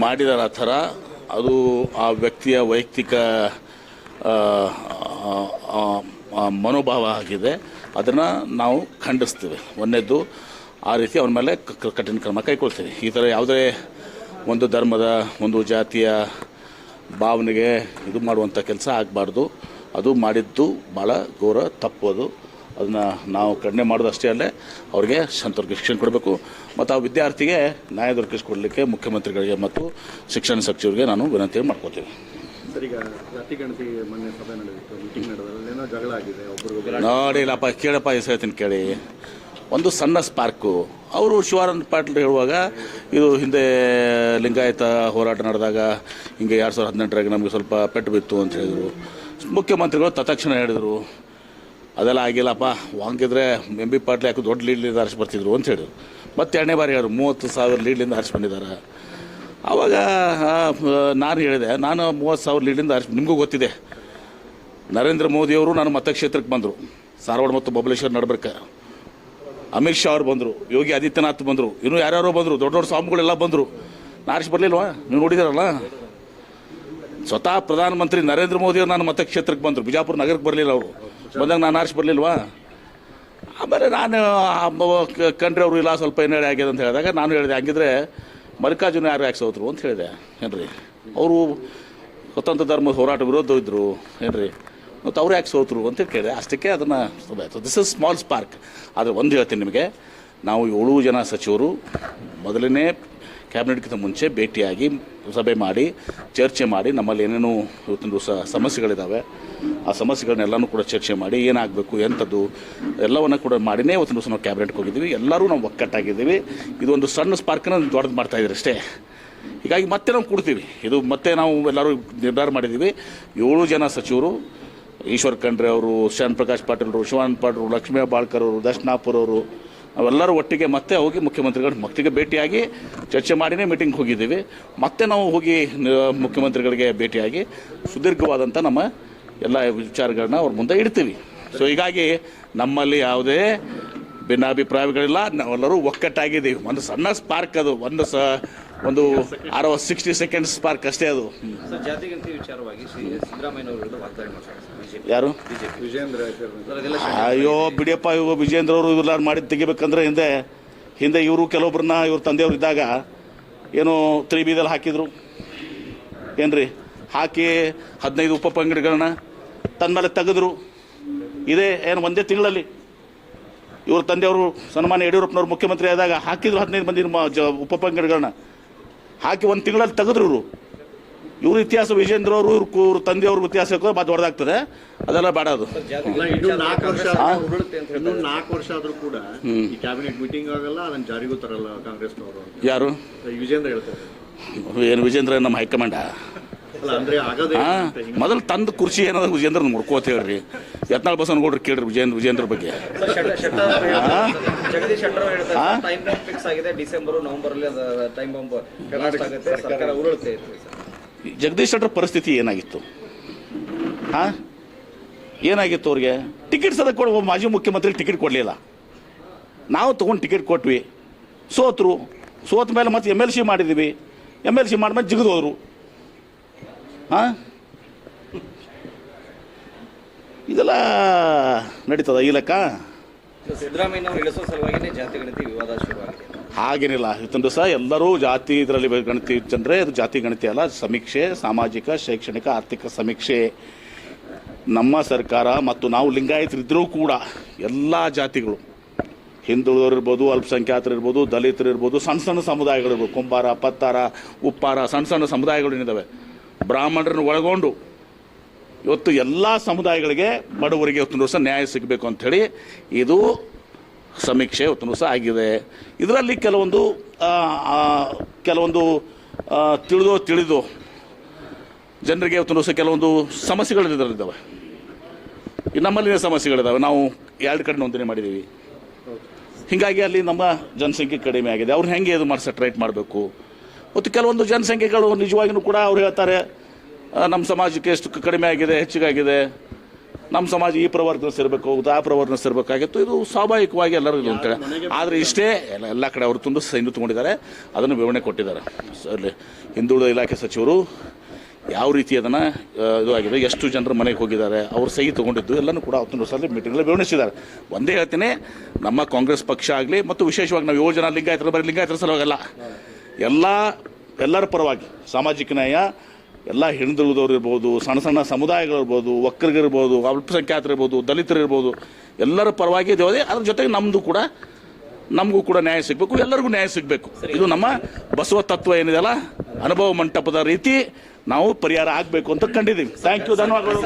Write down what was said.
ಮಾಡಿದಾರೆ ಆ ಥರ, ಅದು ಆ ವ್ಯಕ್ತಿಯ ವೈಯಕ್ತಿಕ ಮನೋಭಾವ ಆಗಿದೆ. ಅದನ್ನು ನಾವು ಖಂಡಿಸ್ತೀವಿ. ಒಂದನೇದು ಆ ರೀತಿ ಅವನ ಮೇಲೆ ಕಠಿಣ ಕ್ರಮ ಕೈಗೊಳ್ತೀವಿ. ಈ ಥರ ಯಾವುದೇ ಒಂದು ಧರ್ಮದ, ಒಂದು ಜಾತಿಯ ಭಾವನೆಗೆ ಇದು ಮಾಡುವಂಥ ಕೆಲಸ ಆಗಬಾರ್ದು. ಅದು ಮಾಡಿದ್ದು ಭಾಳ ಘೋರ ಅದು. ಅದನ್ನು ನಾವು ಕಡಿಮೆ ಮಾಡೋದಷ್ಟೇ ಅಲ್ಲೇ ಅವ್ರಿಗೆ ಸಂತರ್ಕ ಶಿಕ್ಷಣ ಕೊಡಬೇಕು. ಮತ್ತು ಆ ವಿದ್ಯಾರ್ಥಿಗೆ ನ್ಯಾಯ ದೊರಕಿಸಿಕೊಡಲಿಕ್ಕೆ ಮುಖ್ಯಮಂತ್ರಿಗಳಿಗೆ ಮತ್ತು ಶಿಕ್ಷಣ ಸಚಿವರಿಗೆ ನಾನು ವಿನಂತಿ ಒಬ್ರಿಗೊಬ್ರು ನೋಡಿಲ್ಲಪ್ಪ ಕೇಳಪ್ಪ ಎಸ್ ಹೇಳ್ತೀನಿ ಕೇಳಿ. ಒಂದು ಸಣ್ಣ ಸ್ಪಾರ್ಕು. ಅವರು ಶಿವಾನಂದ ಪಾಟೀಲ್ ಹೇಳುವಾಗ ಇದು ಹಿಂದೆ ಲಿಂಗಾಯತ ಹೋರಾಟ ನಡೆದಾಗ ಹಿಂಗೆ ಎರಡು ಸಾವಿರದ ಹದಿನೆಂಟರಾಗ ನಮಗೆ ಸ್ವಲ್ಪ ಪೆಟ್ಟು ಬಿತ್ತು ಅಂತ ಹೇಳಿದರು. ಮುಖ್ಯಮಂತ್ರಿಗಳು ತತ್ಕ್ಷಣ ಹೇಳಿದರು. ಅದೆಲ್ಲ ಆಗಿಲ್ಲಪ್ಪ, ವಾಂಗಿದ್ರೆ ಎಂ ಬಿ ಪಾಟೀಲ್ ಯಾಕೆ ದೊಡ್ಡ ಲೀಡ್ಲಿಂದ ಆರಿಸಿ ಬರ್ತಿದ್ರು ಅಂತ ಹೇಳಿದ್ರು. ಮತ್ತೆ ಎರಡನೇ ಬಾರಿ ಹೇಳಿದ್ರು, ಮೂವತ್ತು ಸಾವಿರ ಲೀಡ್ಲಿಂದ ಆರಿಸಿ ಬಂದಿದ್ದಾರೆ. ಆವಾಗ ನಾನು ಹೇಳಿದೆ, ನಾನು ಮೂವತ್ತು ಸಾವಿರ ಲೀಡ್ಲಿಂದ ಹರಿಸಿ ನಿಮಗೂ ಗೊತ್ತಿದೆ. ನರೇಂದ್ರ ಮೋದಿಯವರು ನಾನು ಮತಕ್ಷೇತ್ರಕ್ಕೆ ಬಂದರು ಸಾರವಾಡ ಮತ್ತು ಬಬಲೇಶ್ವರ ನಡ್ಬರ್ಕ. ಅಮಿತ್ ಶಾ ಅವರು ಬಂದರು, ಯೋಗಿ ಆದಿತ್ಯನಾಥ್ ಬಂದರು, ಇನ್ನೂ ಯಾರ್ಯಾರೋ ಬಂದರು, ದೊಡ್ಡ ದೊಡ್ಡ ಸ್ವಾಮಿಗಳೆಲ್ಲ ಬಂದರು. ನಾರಿಸಿ ಬರಲಿಲ್ವಾ? ನೀವು ನೋಡಿದಾರಲ್ಲ? ಸ್ವತಃ ಪ್ರಧಾನಮಂತ್ರಿ ನರೇಂದ್ರ ಮೋದಿಯವರು ನಾನು ಮತಕ್ಷೇತ್ರಕ್ಕೆ ಬಂದರು, ಬಿಜಾಪುರ ನಗರಕ್ಕೆ ಬರಲಿಲ್ಲ ಅವರು. ಬಂದಾಗ ನಾನು ಆರಿಸಿ ಬರಲಿಲ್ವಾ? ಆಮೇಲೆ ನಾನು ಕಂಡ್ರೆ ಅವರು ಇಲ್ಲ, ಸ್ವಲ್ಪ ಏನೇಳಿ ಆಗಿದೆ ಅಂತ ಹೇಳಿದಾಗ ನಾನು ಹೇಳಿದೆ, ಹಂಗಿದ್ರೆ ಮಲ್ಲಿಕಾರ್ಜುನ ಯಾರು ಯಾಕೆ ಸೋತರು ಅಂತ ಹೇಳಿದೆ, ಏನ್ರಿ? ಅವರು ಸ್ವತಂತ್ರ ಧರ್ಮದ ಹೋರಾಟ ವಿರೋಧ ಇದ್ದರು ಏನ್ರಿ? ಮತ್ತು ಅವ್ರು ಯಾಕೆ ಸೋತರು ಅಂತ ಕೇಳಿದೆ, ಅಷ್ಟಕ್ಕೆ ಅದನ್ನು ದಿಸ್ ಇಸ್ ಸ್ಮಾಲ್ ಸ್ಪಾರ್ಕ್ ಆದರೆ ಒಂದು ಹೇಳ್ತೀನಿ ನಿಮಗೆ, ನಾವು ಏಳು ಜನ ಸಚಿವರು, ಮೊದಲನೇ ಕ್ಯಾಬಿನೆಟ್ಗಿಂತ ಮುಂಚೆ ಭೇಟಿಯಾಗಿ ಸಭೆ ಮಾಡಿ, ಚರ್ಚೆ ಮಾಡಿ, ನಮ್ಮಲ್ಲಿ ಏನೇನು ಇವತ್ತಿನ ದಿವಸ ಸಮಸ್ಯೆಗಳಿದ್ದಾವೆ ಆ ಸಮಸ್ಯೆಗಳನ್ನೆಲ್ಲನೂ ಕೂಡ ಚರ್ಚೆ ಮಾಡಿ, ಏನಾಗಬೇಕು ಎಂಥದ್ದು ಎಲ್ಲವನ್ನು ಕೂಡ ಮಾಡಿನೇ ಇವತ್ತಿನ ದಿವಸ ನಾವು ಕ್ಯಾಬಿನೆಟ್ಗೆ ಹೋಗಿದ್ದೀವಿ. ಎಲ್ಲರೂ ನಾವು ಒಕ್ಕಟ್ಟಾಗಿದ್ದೀವಿ. ಇದೊಂದು ಸಣ್ಣ ಸ್ಪಾರ್ಕನ್ನು ದೊಡ್ಡದು ಮಾಡ್ತಾ ಇದ್ದೀರಿ ಅಷ್ಟೇ. ಹೀಗಾಗಿ ಮತ್ತೆ ನಾವು ಕೊಡ್ತೀವಿ. ಇದು ಮತ್ತೆ ನಾವು ಎಲ್ಲರೂ ನಿರ್ಧಾರ ಮಾಡಿದ್ದೀವಿ. ಏಳು ಜನ ಸಚಿವರು, ಈಶ್ವರ್ ಖಂಡ್ರೆ ಅವರು ಶರಣ್ ಪ್ರಕಾಶ್ ಪಾಟೀಲ್ರು, ಶಿವಾನಂದ ಪಾಟೀಲ್ ಲಕ್ಷ್ಮೀ ಬಾಳ್ಕರ್ ಅವರು, ದರ್ಶನಾಪುರ್ ಅವರು ನಾವೆಲ್ಲರೂ ಒಟ್ಟಿಗೆ ಮತ್ತೆ ಹೋಗಿ ಮುಖ್ಯಮಂತ್ರಿಗಳು ಮಕ್ಕಳಿಗೆ ಭೇಟಿಯಾಗಿ ಚರ್ಚೆ ಮಾಡಿನೇ ಮೀಟಿಂಗ್ ಹೋಗಿದ್ದೀವಿ. ಮತ್ತೆ ನಾವು ಹೋಗಿ ಮುಖ್ಯಮಂತ್ರಿಗಳಿಗೆ ಭೇಟಿಯಾಗಿ ಸುದೀರ್ಘವಾದಂಥ ನಮ್ಮ ಎಲ್ಲ ವಿಚಾರಗಳನ್ನ ಅವ್ರ ಮುಂದೆ ಇಡ್ತೀವಿ. ಸೊ ಹೀಗಾಗಿ ನಮ್ಮಲ್ಲಿ ಯಾವುದೇ ಭಿನ್ನಾಭಿಪ್ರಾಯಗಳಿಲ್ಲ. ನಾವೆಲ್ಲರೂ ಒಕ್ಕಟ್ಟಾಗಿದ್ದೀವಿ. ಒಂದು ಸಣ್ಣ ಸ್ಪಾರ್ಕ್ ಅದು. ಒಂದು ಸ ಒಂದು ಅರವತ್ತು ಸಿಕ್ಸ್ಟಿ ಸೆಕೆಂಡ್ ಸ್ಪಾರ್ಕ್ ಅಷ್ಟೇ ಅದು. ಸರ್ ಜಾತಿಗಂತಿ ವಿಚಾರವಾಗಿ ಶ್ರೀ ಸಿದ್ದರಾಮಯ್ಯನವರ ವಿರುದ್ಧ ವಾಗ್ದಾಳಿ ಮಾಡ್ತಾರೆ ಬಿಜೆಪಿ. ಯಾರು? ವಿಜೇಂದ್ರ ಹೆಸರು ಸರ್ ಅಯ್ಯೋ ಬಿಡಿಯಪ್ಪ ಇವಾಗ ವಿಜೇಂದ್ರ ಅವರು ಇವೆಲ್ಲ ಮಾಡಿ ತೆಗಿಬೇಕಂದ್ರೆ ಹಿಂದೆ ಹಿಂದೆ ಇವರು ಕೆಲವೊಬ್ಬರನ್ನ ಇವ್ರ ತಂದೆಯವರು ಇದ್ದಾಗ ಏನು ತ್ರೀ ಬೀದಲ್ಲಿ ಹಾಕಿದ್ರು. ಏನ್ರಿ? ಹಾಕಿ ಹದಿನೈದು ಉಪ ಪಂಗಡಗಳನ್ನ ತನ್ಮೇಲೆ ತೆಗೆದ್ರು. ಇದೇ ಏನು ಒಂದೇ ತಿಂಗಳಲ್ಲಿ. ಇವ್ರ ತಂದೆಯವರು ಸನ್ಮಾನ್ಯ ಯಡಿಯೂರಪ್ಪನವ್ರು ಮುಖ್ಯಮಂತ್ರಿ ಆದಾಗ ಹಾಕಿದ್ರು ಹದಿನೈದು ಮಂದಿ ಮ- ಜ ಉಪ ಪಂಗಡಗಳನ್ನ. ಹಾಕಿ ಒಂದು ತಿಂಗಳಲ್ಲಿ ತೆಗೆದ್ರು ಇವರು. ಇವ್ರ ಇತಿಹಾಸ ವಿಜೇಂದ್ರ ಅವರು ಇವ್ರ ಇವ್ರ ತಂದೆಯವ್ರ ಇತಿಹಾಸಕ್ಕೆ ಬಾ ದೊಡ್ಡದಾಗ್ತದೆ. ಅದೆಲ್ಲ ಬೇಡ ಅದು. ನಾಲ್ಕು ವರ್ಷ ಆದ್ರೂ ಕೂಡ ಈ ಕ್ಯಾಬಿನೆಟ್ ಮೀಟಿಂಗ್ ಆಗಲ್ಲ ಅದನ್ನ ಜಾರಿಗೂ ತರಲ್ಲ ಕಾಂಗ್ರೆಸ್ನವರು ಅಂತ. ಯಾರು? ವಿಜೇಂದ್ರ ಹೇಳ್ತಾರೆ. ಏನು ವಿಜೇಂದ್ರ ನಮ್ಮ ಹೈಕಮಾಂಡ? ಮೊದಲು ತಂದ ಕುರ್ಚಿ ಏನಾದ್ರು ವಿಜೇಂದ್ರ ನೋಡ್ಕೋತ ಹೇಳ್ರಿ. ಯತ್ನಾಳ್ ಬಸವನಗೌಡ್ರು ಕೇಳ್ರಿ ವಿಜೇಂದ್ರ ವಿಜೇಂದ್ರ ಬಗ್ಗೆ. ಜಗದೀಶ್ ಶೆಟ್ಟರ್ ಅವರು ಟೈಮ್ ಬಾಂಬ್ ಫಿಕ್ಸ್ ಆಗಿದೆ ಡಿಸೆಂಬರ್ ನವೆಂಬರ್ ಅಲ್ಲಿ ಟೈಮ್ ಬಾಂಬ್ ಬ್ಲಾಸ್ಟ್ ಆಗುತ್ತೆ ಸರ್ಕಾರ ಉರುಳುತ್ತೆ ಸರ್. ಜಗದೀಶ್ ಶೆಟ್ಟರ್ ಪರಿಸ್ಥಿತಿ ಏನಾಗಿತ್ತು? ಹಾ? ಏನಾಗಿತ್ತು ಅವ್ರಿಗೆ? ಟಿಕೆಟ್ ಸದ ಕೊಡುವ ಮಾಜಿ ಮುಖ್ಯಮಂತ್ರಿ ಟಿಕೆಟ್ ಕೊಡಲಿಲ್ಲ. ನಾವು ತೊಗೊಂಡು ಟಿಕೆಟ್ ಕೊಟ್ವಿ. ಸೋತರು. ಸೋತ ಮೇಲೆ ಮತ್ತೆ ಎಂ ಎಲ್ ಸಿ ಮಾಡಿದ್ವಿ. ಎಂ ಎಲ್ ಸಿ ಮಾಡಿದ್ಮೇಲೆ ಜಿಗಿದು ಹೋದ್ರು ಹಾಂ? ಇದೆಲ್ಲ ನಡೀತದ ಈ ಲೆಕ್ಕ? ಸೊ, ಸಿದ್ದರಾಮಯ್ಯನವರು ಇಳಿಸೋ ಸಲುವಾಗಿನೇ ಜಾತಿ ಗಣತಿ ವಿವಾದ ಶುರುವಾಗಿದೆ ಹಾಗೇನಿಲ್ಲ. ಇವತ್ತೊಂದು ಸಹ ಎಲ್ಲರೂ ಜಾತಿ ಇದರಲ್ಲಿ ಗಣತಿ ಜನರೇ ಅದು ಜಾತಿ ಗಣತಿ ಅಲ್ಲ ಸಮೀಕ್ಷೆ ಸಾಮಾಜಿಕ ಶೈಕ್ಷಣಿಕ ಆರ್ಥಿಕ ಸಮೀಕ್ಷೆ. ನಮ್ಮ ಸರ್ಕಾರ ಮತ್ತು ನಾವು ಲಿಂಗಾಯತರಿದ್ದರೂ ಕೂಡ ಎಲ್ಲ ಜಾತಿಗಳು ಹಿಂದುಳಿದವರು ಇರ್ಬೋದು ಅಲ್ಪಸಂಖ್ಯಾತರು ಇರ್ಬೋದು ದಲಿತರು ಇರ್ಬೋದು ಸಣ್ಣ ಸಣ್ಣ ಸಮುದಾಯಗಳಿರ್ಬೋದು ಕುಂಬಾರ ಪತ್ತಾರ ಉಪ್ಪಾರ ಸಣ್ಣ ಸಣ್ಣ ಸಮುದಾಯಗಳು ಏನಿದ್ದಾವೆ ಬ್ರಾಹ್ಮಣರನ್ನು ಒಳಗೊಂಡು ಇವತ್ತು ಎಲ್ಲ ಸಮುದಾಯಗಳಿಗೆ ಬಡವರಿಗೆ ಇವತ್ತು ದಿವಸ ನ್ಯಾಯ ಸಿಗಬೇಕು ಅಂಥೇಳಿ ಇದು ಸಮೀಕ್ಷೆ ಇವತ್ತು ದಿವಸ ಆಗಿದೆ. ಇದರಲ್ಲಿ ಕೆಲವೊಂದು ಕೆಲವೊಂದು ತಿಳಿದು ತಿಳಿದೋ ಜನರಿಗೆ ಇವತ್ತು ದಿವಸ ಕೆಲವೊಂದು ಸಮಸ್ಯೆಗಳು ಇದರಲ್ಲಿದ್ದಾವೆ. ನಮ್ಮಲ್ಲಿನ ಸಮಸ್ಯೆಗಳಿದ್ದಾವೆ. ನಾವು ಎರಡು ಕಡೆ ನೋಂದಣಿ ಮಾಡಿದ್ದೀವಿ. ಹೀಗಾಗಿ ಅಲ್ಲಿ ನಮ್ಮ ಜನಸಂಖ್ಯೆ ಕಡಿಮೆ ಆಗಿದೆ. ಅವ್ರು ಹೆಂಗೆ ಇದು ಮಾಡಿಸ ಟ್ರೈಟ್ ಮಾಡಬೇಕು? ಮತ್ತು ಕೆಲವೊಂದು ಜನಸಂಖ್ಯೆಗಳು ನಿಜವಾಗಿಯೂ ಕೂಡ ಅವ್ರು ಹೇಳ್ತಾರೆ ನಮ್ಮ ಸಮಾಜಕ್ಕೆ ಎಷ್ಟು ಕಡಿಮೆ ಆಗಿದೆ ಹೆಚ್ಚಿಗಾಗಿದೆ. ನಮ್ಮ ಸಮಾಜ ಈ ಪ್ರವರ್ಗನ ಸೇರಬೇಕು ಆ ಪ್ರವರ್ಗನ ಸೇರಬೇಕಾಗಿತ್ತು. ಇದು ಸ್ವಾಭಾವಿಕವಾಗಿ ಎಲ್ಲರೂ ಇದು ಅಂತೇಳಿ ಆದರೆ ಇಷ್ಟೇ ಎಲ್ಲ ಎಲ್ಲ ಕಡೆ ಅವರು ತುಂಬ ಸೈನ್ಯ ತೊಗೊಂಡಿದ್ದಾರೆ. ಅದನ್ನು ವಿವರಣೆ ಕೊಟ್ಟಿದ್ದಾರೆ. ಸರ್ಲಿ ಅಲ್ಲಿ ಹಿಂದುಳಿದ ಇಲಾಖೆ ಸಚಿವರು ಯಾವ ರೀತಿ ಅದನ್ನು ಇದು ಆಗಿದೆ ಎಷ್ಟು ಜನರು ಮನೆಗೆ ಹೋಗಿದ್ದಾರೆ ಅವ್ರು ಸಹಿ ತೊಗೊಂಡಿದ್ದು ಎಲ್ಲನೂ ಕೂಡ ಅವತ್ತು ಸಲ ಮೀಟಿಂಗಲ್ಲಿ ವಿವರಿಸಿದ್ದಾರೆ. ಒಂದೇ ಹೇಳ್ತೀನಿ ನಮ್ಮ ಕಾಂಗ್ರೆಸ್ ಪಕ್ಷ ಆಗಲಿ ಮತ್ತು ವಿಶೇಷವಾಗಿ ನಾವು ಯೋಜನಾ ಜನ ಲಿಂಗಾಯತರು ಬರೀ ಲಿಂಗಾಯತರ ಸಲುವಾಗಲ್ಲ ಎಲ್ಲ, ಎಲ್ಲರ ಪರವಾಗಿ, ಸಾಮಾಜಿಕ ನ್ಯಾಯ, ಎಲ್ಲ ಹಿಂದುಳಿದವರು ಇರ್ಬೋದು, ಸಣ್ಣ ಸಣ್ಣ ಸಮುದಾಯಗಳಿರ್ಬೋದು ಒಕ್ಕರಿಗಿರ್ಬೋದು ಅಲ್ಪಸಂಖ್ಯಾತರಿರ್ಬೋದು ದಲಿತರಿರ್ಬೋದು ಎಲ್ಲರ ಪರವಾಗಿ ಇದ್ದೇವೆ. ಅದ್ರ ಜೊತೆಗೆ ನಮ್ಮದು ಕೂಡ, ನಮಗೂ ಕೂಡ ನ್ಯಾಯ ಸಿಗಬೇಕು, ಎಲ್ಲರಿಗೂ ನ್ಯಾಯ ಸಿಗಬೇಕು. ಇದು ನಮ್ಮ ಬಸವ ತತ್ವ ಏನಿದೆಯಲ್ಲ ಅನುಭವ ಮಂಟಪದ ರೀತಿ ನಾವು ಪರಿಹಾರ ಆಗಬೇಕು ಅಂತ ಕಂಡಿದ್ದೀವಿ. ಥ್ಯಾಂಕ್ ಯು ಧನ್ಯವಾದಗಳು.